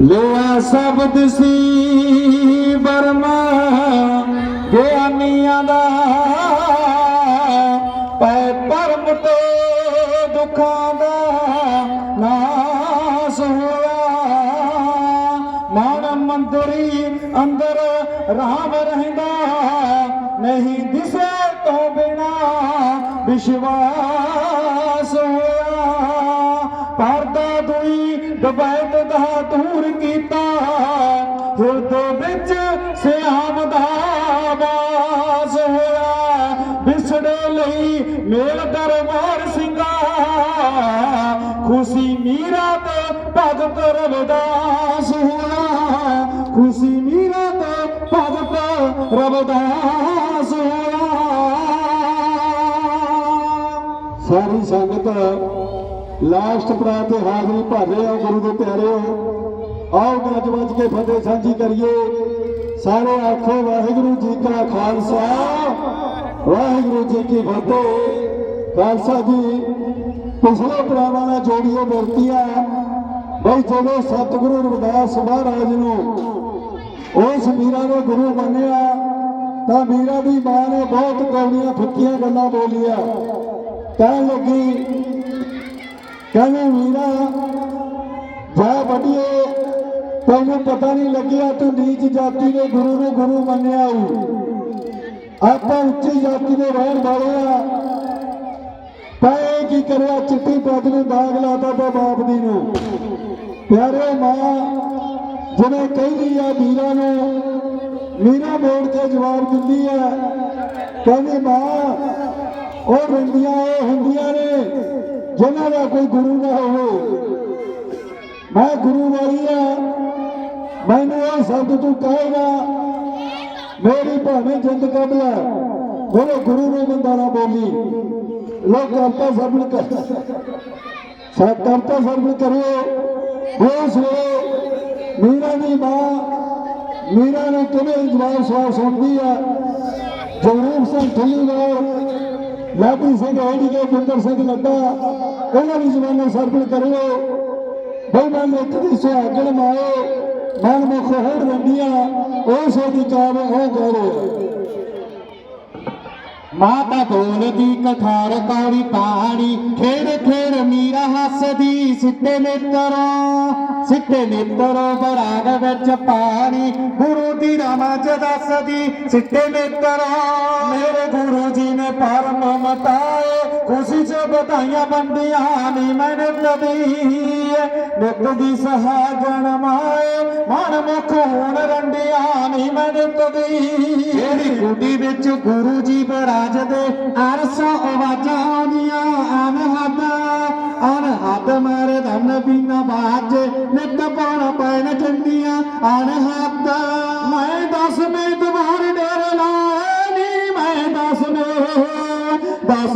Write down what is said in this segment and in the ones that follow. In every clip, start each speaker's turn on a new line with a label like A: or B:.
A: ਲਿਆ ਸ਼ਬਦ ਸੀ ਬਰਮਾ ਗਿਆਨੀਆਂ ਦਾ ਪੈ ਪਰਮ ਤੇ ਦੁੱਖਾਂ ਦਾ ਨਾਸ ਹੋਇਆ। ਮਨ ਮੰਦਰੀ ਅੰਦਰ ਰਾਮ ਰਹਿੰਦਾ, ਨਹੀਂ ਦਿਸੇ ਤੋਂ ਬਿਨਾ ਵਿਸ਼ਵਾਸ ਹੋਇਆ। ਦੁਈ ਦਾ ਦੂਰ ਕੀਤਾ। ਹਿਰਦੇ ਵਿੱਚ ਸਿਆਮ ਦਾ ਵਾਸ ਹੋਇਆ। ਵਿਛੜੇ ਲਈ ਮੇਲ ਦਰਬਾਰ ਸਿੰਘਾ। ਖੁਸ਼ੀ ਮੀਰਾ ਤੇ ਭਗਤ ਰਵਿਦਾਸ ਹੋਇਆ। ਖੁਸ਼ੀ ਮੀਰਾ ਤੇ ਭਗਤ ਰਵਿਦਾਸ ਹੋਇਆ। ਸਾਰੀ ਸੰਗਤ ਲਾਸਟ ਪ੍ਰਾਂਤ ਤੇ ਹਾਜ਼ਰੀ ਭਰ ਰਹੇ ਹੋ, ਗੁਰੂ ਦੇ ਪਿਆਰਿਓ ਆਓ ਗੱਜ ਵੱਜ ਕੇ ਫਤਿਹ ਸਾਂਝੀ ਕਰੀਏ। ਸਾਰੇ ਆਖੋ, ਵਾਹਿਗੁਰੂ ਜੀ ਕਾ ਖਾਲਸਾ। ਵਾਹਿਗੁਰੂ ਜੀ ਕੀ ਫਤਿਹ। ਖਾਲਸਾ ਜੀ, ਪਿਛਲੇ ਪ੍ਰਾਵਾਂ ਨਾਲ ਜੋੜੀਏ ਬੇਨਤੀਆਂ ਬਈ ਜਦੋਂ ਸਤਿਗੁਰੂ ਰਵਿਦਾਸ ਮਹਾਰਾਜ ਨੂੰ ਉਸ ਮੀਰਾ ਨੇ ਗੁਰੂ ਮੰਨਿਆ, ਤਾਂ ਮੀਰਾ ਦੀ ਮਾਂ ਨੇ ਬਹੁਤ ਕੌੜੀਆਂ, ਫਿੱਕੀਆਂ ਗੱਲਾਂ ਬੋਲੀਆਂ। ਕਹਿਣ ਲੱਗੀ ਕਹਿੰਦੇ ਵੀਰਾ ਜਾ ਵੱਡੀਏ, ਤੈਨੂੰ ਪਤਾ ਨਹੀਂ ਲੱਗਿਆ ਤੂੰ ਨੀਚ ਜਾਤੀ ਦੇ ਗੁਰੂ ਨੂੰ ਗੁਰੂ ਮੰਨਿਆ ਹੂੰ ਆਪਾਂ ਉੱਚੀ ਜਾਤੀ ਦੇ ਰਹਿਣ ਵਾਲੇ ਆ। ਪਏ ਕੀ ਕਰਿਆ, ਚਿੱਟੀ ਪੱਗ ਨੂੰ ਦਾਗ ਲਾਤਾ ਤਾਂ ਬਾਪ ਦੀ ਨੂੰ। ਪਿਆਰੇ ਮਾਂ, ਜਿਵੇਂ ਕਹਿੰਦੀ ਆ ਵੀਰਾ ਨੂੰ, ਮੀਰਾ ਬੋਲ ਕੇ ਜਵਾਬ ਦਿੰਦੀ ਆ। ਕਹਿੰਦੀ, ਮਾਂ, ਉਹ ਰੰਦੀਆਂ ਉਹ ਹੁੰਦੀਆਂ ਨੇ। ਜਿਨ੍ਹਾਂ ਦਾ ਕੋਈ ਗੁਰੂ ਨਾ ਹੋਵੇ। ਮੈਂ ਗੁਰੂ ਵਾਲੀ ਆ। ਮੈਨੂੰ ਇਹ ਸ਼ਬਦ ਤੂੰ ਕਹੇਗਾ, ਮੇਰੀ ਭਾਵੇਂ ਜਿੰਦ ਕਬਲਾ ਮੇਰੇ ਗੁਰੂ ਨੂੰ ਬੰਦਾ ਨਾ ਬੋਲੀ। ਲੋਕ ਕਰਤਾ ਸਰਵਣ ਕਰ ਸਭ ਕਰਤਾ ਸਰਵਣ ਕਰਿਓ। ਬੋਸ ਮੀਰਾ ਦੀ ਮਾਂ, ਮੀਰਾ ਨੂੰ ਕਿਵੇਂ ਜਵਾਬ ਸਵਾਲ ਸੁਣਦੀ ਆ? ਜਗਰੂਪ ਸਿੰਘ ਠੱਲੀਵਾਲ ਲਾਡੀ ਸਿੰਘ ਐਡੀ ਕੇ ਬਿੰਦਰ ਸਿੰਘ ਲੱਗਾ ਉਹਨਾਂ ਦੀ ਜ਼ਮਾਨੇ ਸਰਵਣ ਕਰਿਓ। ਬਈ ਮੈਂ ਇੱਕ ਦੀ ਸੁਹਾਗਣ ਮਾਏ ਮਨ ਮੁਖ ਹੋੜ ਰੰਡੀਆਂ ਉਸ ਦੀ ਕਾਬ ਉਹ ਕਰੋ। ਮਾਤਾ ਬੋਲਦੀ ਕਥਾਰ ਕੌੜੀ ਪਾਣੀ ਖੇੜ ਖੇੜ ਮੀਰਾ ਹੱਸਦੀ ਸਿੱਟੇ ਨੇਤਰੋਂ ਸਿੱਟੇ ਨੇਤਰੋਂ ਬਰਾਗ ਵਿੱਚ ਪਾਣੀ, ਗੁਰੂ ਦੀ ਰਮਜ ਦੱਸਦੀ ਸਿੱਟੇ ਨੇਤਰੋਂ। ਮੇਰੇ ਗੁਰੂ ਜੀ ਨੇ ਪਰਮ ਮਤਾਏ, ਖੁਸ਼ੀ ਚ ਬਧਾਈਆਂ ਬੰਦੀਆਂ ਨੀ ਮੈਂ ਨਿਤ ਦੀ ਨਿਤ ਦੀ ਸਹਾਗਣ ਮਾਏ, ਮਨ ਮੁਖ ਹੋਣ ਰੰਡੀਆਂ ਨੀ ਮੈਂ ਨਿਤ ਦੀ ਜਿਹੜੀ ਗੁੱਡੀ ਵਿੱਚ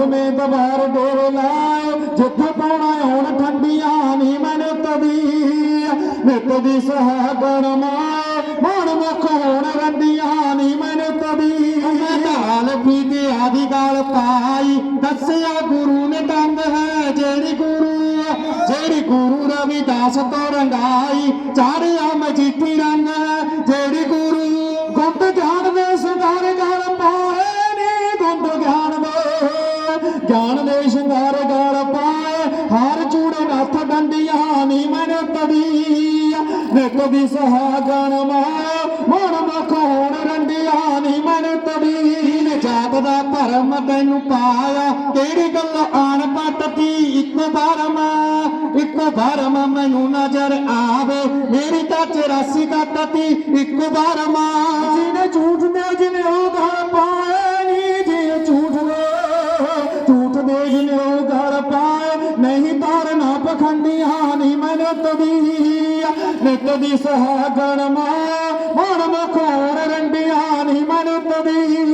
A: ਦਸਵੇਂ ਦਵਾਰ ਡੇਰੇ ਲਾਏ, ਜਿੱਥੇ ਪਾਉਣਾ ਹੁਣ ਠੰਡੀਆਂ ਨੀ ਮੈਂ ਨਿਤ ਦੀ ਨਿਤ ਦੀ ਸਹਾਗਣ ਮਾਂ ਮਨ ਮੁਖ ਹੋਣ ਰੰਡੀਆਂ ਨੀ ਮੈਂ ਨਿਤ ਢਾਲ ਪੀਤੇ ਆਦੀ ਗਾਲ ਪਾਈ, ਦੱਸਿਆ ਗੁਰੂ ਨੇ ਦੰਦ ਹੈ ਜਿਹੜੀ ਗੁਰੂ ਜਿਹੜੀ ਗੁਰੂ ਰਵਿਦਾਸ ਤੋਂ ਰੰਗਾਈ, ਚਾੜਿਆ ਮਜੀਠੀ ਰੰਗ ਗਿਆਨ ਦੇ ਸ਼ਿੰਗਾਰ ਗਾਲ ਪਾਏ, ਹਾਰ ਚੂੜੇ ਨੱਥ ਡੰਡੀਆਂ ਨੀ ਮਨ ਤਦੀ ਨਿਤ ਦੀ ਸਹਾਗਣ ਮਾਂ ਮਨ ਮੁਖ ਹੋਣ ਰੰਡੀਆਂ ਨੀ ਮਨ ਤਦੀ ਨੇ ਜਾਤ ਦਾ ਭਰਮ ਤੈਨੂੰ ਪਾਇਆ, ਕਿਹੜੀ ਗੱਲ ਆਣ ਪੱਟਤੀ ਇੱਕ ਧਰਮ ਇੱਕ ਧਰਮ ਮੈਨੂੰ ਨਜ਼ਰ ਆਵੇ। ਮੇਰੀ ਤਾਂ 84 ਕੱਟਤੀ ਇੱਕ ਧਰਮ ਜਿਹਨੇ ਝੂਠ ਨੇ ਜਿਹਨੇ ਉਹ ਘਰ ਪਾਏ ਤਾਰਨਾ ਪਖੰਡੀਆਂ ਮਨਤ ਦੀ, ਨਿਤ ਦੀ ਸਹਾਗਣ ਮਾਂ, ਮਨ ਮਖੋਰ ਰੰਡੀ ਹਾਨੀ ਮਨਤ ਦੀ।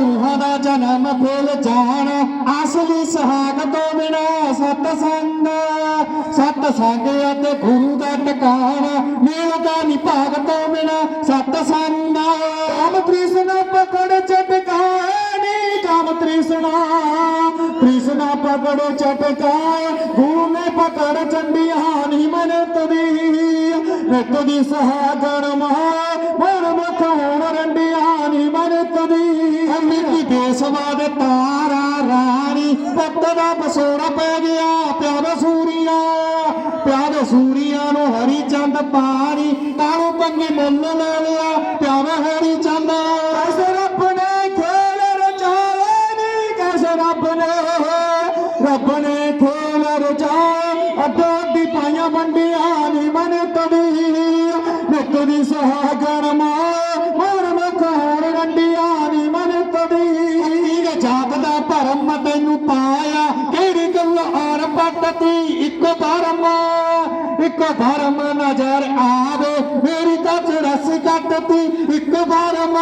A: ਰੂਹਾਂ ਦਾ ਜਨਮ ਫੁੱਲ ਜਾਣ, ਅਸਲੀ ਸਹਾਗ ਤੋਂ ਬਿਨਾ ਸਤ ਸੰਗ ਸਤ ਸੰਗ ਅਤੇ ਗੁਰੂ ਦਾ ਟਿਕਾਣਾ ਮਿਲਦਾ ਨੀ ਭਾਗ ਤੋਂ ਬਿਨਾ ਸਤ ਸੰਗ ਰਾਮ ਕ੍ਰਿਸ਼ਨ ਪਕੜ ਚ ਨੀ ਕਾਮ ਤ੍ਰਿਸ਼ਨਾ ਤ੍ਰਿਸ਼ਨਾ ਪਕੜ ਚਟਕਾਏ ਗੁਰੂ ਨੇ ਪਕੜ ਚੰਡੀਆਂ ਨੀ ਮਨਤ ਦੀ ਨਿਤ ਦੀ ਸਹਾਗਣ ਮਹਾ ਮਨ ਮੁਖ ਹੋਣ ਰੰਡਿਆ ਨੀ ਮਨ ਤਾਰਾ ਰਾਣੀ ਪੁੱਤ ਦਾ ਬਸੋੜਾ ਪੈ ਗਿਆ ਪਿਆਰ ਸੂਰੀਆ। ਪਿਆਰ ਸੂਰੀਆ ਨੂੰ ਹਰੀ ਚੰਦ ਪਾਣੀ, ਤਾਰੂ ਪੰਗੇ ਮੁੱਲ ਲੈ ਲਿਆ। ਰਚਾਏ ਅੱਡੋ ਅੱਡੀ ਪਾਈਆਂ ਵੰਡੀਆਂ ਨੀ ਮਨ ਤਦੀ ਨਿਤ ਦੀ ਸਹਾਗਣ ਮਾਂ ਮਨ ਮੁਖ ਹੋਣ ਰੰਡੀਆਂ ਨੀ ਤੈਨੂੰ ਪਾਇਆ, ਕਿਹੜੀ ਗੱਲ ਔਰ ਪੱਟਤੀ? ਇੱਕ ਧਰਮ ਇੱਕ ਧਰਮ ਨਜ਼ਰ ਆਵੇ। ਮੇਰੀ ਤਾਂ ਰਸ ਕੱਟਤੀ, ਇੱਕ ਧਰਮ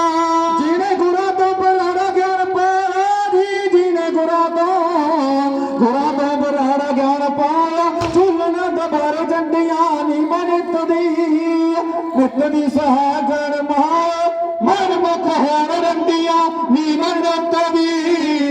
A: ਨਿਤ ਦੀ ਸਹਾਗਣ ਮਹਾ ਮਨ ਮੁਖ ਹੋਣ ਰੰਡੀਆਂ ਨੀ ਮਨ ਤਦੀ